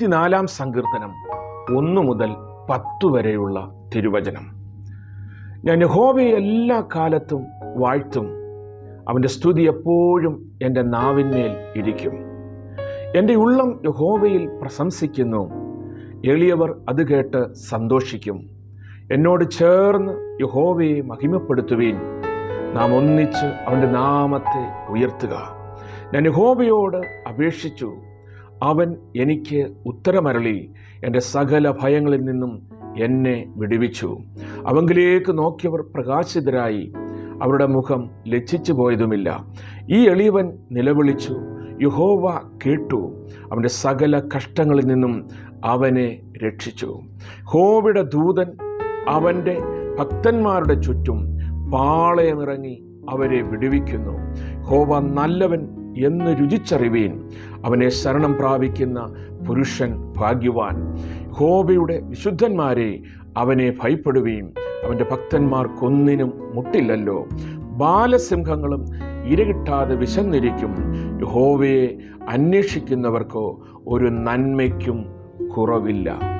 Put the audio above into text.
ഇരുപത്തിനാലാം സങ്കീർത്തനം ഒന്നു മുതൽ പത്തു വരെയുള്ള തിരുവചനം. ഞാൻ യഹോവയെ എല്ലാ കാലത്തും വാഴ്ത്തും. അവന്റെ സ്തുതി എപ്പോഴും എന്റെ നാവിന്മേൽ ഇരിക്കും. എന്റെ ഉള്ളം യഹോവയിൽ പ്രശംസിക്കുന്നു. എളിയവർ അത് കേട്ട് സന്തോഷിക്കും. എന്നോട് ചേർന്ന് യഹോവയെ മഹിമപ്പെടുത്തുവീൻ. നാം ഒന്നിച്ച് അവന്റെ നാമത്തെ ഉയർത്തുക. ഞാൻ യഹോവയോട് അപേക്ഷിച്ചു. അവൻ എനിക്ക് ഉത്തരമരളി. എന്റെ സകല ഭയങ്ങളിൽ നിന്നും എന്നെ വിടുവിച്ചു. അവങ്കിലേക്ക് നോക്കിയവർ പ്രകാശിതരായി. അവരുടെ മുഖം ലജ്ജിച്ചു പോയതുമില്ല. ഈ എളിയവൻ നിലവിളിച്ചു. യുഹോവ കേട്ടു. അവന്റെ സകല കഷ്ടങ്ങളിൽ നിന്നും അവനെ രക്ഷിച്ചു. ഹോവിടെ ദൂതൻ അവന്റെ ഭക്തന്മാരുടെ ചുറ്റും പാളയമിറങ്ങി അവരെ വിടുവിക്കുന്നു. ഹോവ നല്ലവൻ എന്ന് രുചിച്ചറിവീൻ അവനെ ശരണം പ്രാപിക്കുന്ന പുരുഷൻ ഭാഗ്യവാൻ. ഹോബയുടെ വിശുദ്ധന്മാരെ അവനെ ഭയപ്പെടുകയും അവന്റെ ഭക്തന്മാർക്കൊന്നിനും മുട്ടില്ലല്ലോ. ബാലസിംഹങ്ങളും ഇരകിട്ടാതെ വിശന്നിരിക്കും. യഹോവയെ അന്വേഷിക്കുന്നവർക്കോ ഒരു നന്മയ്ക്കും കുറവില്ല.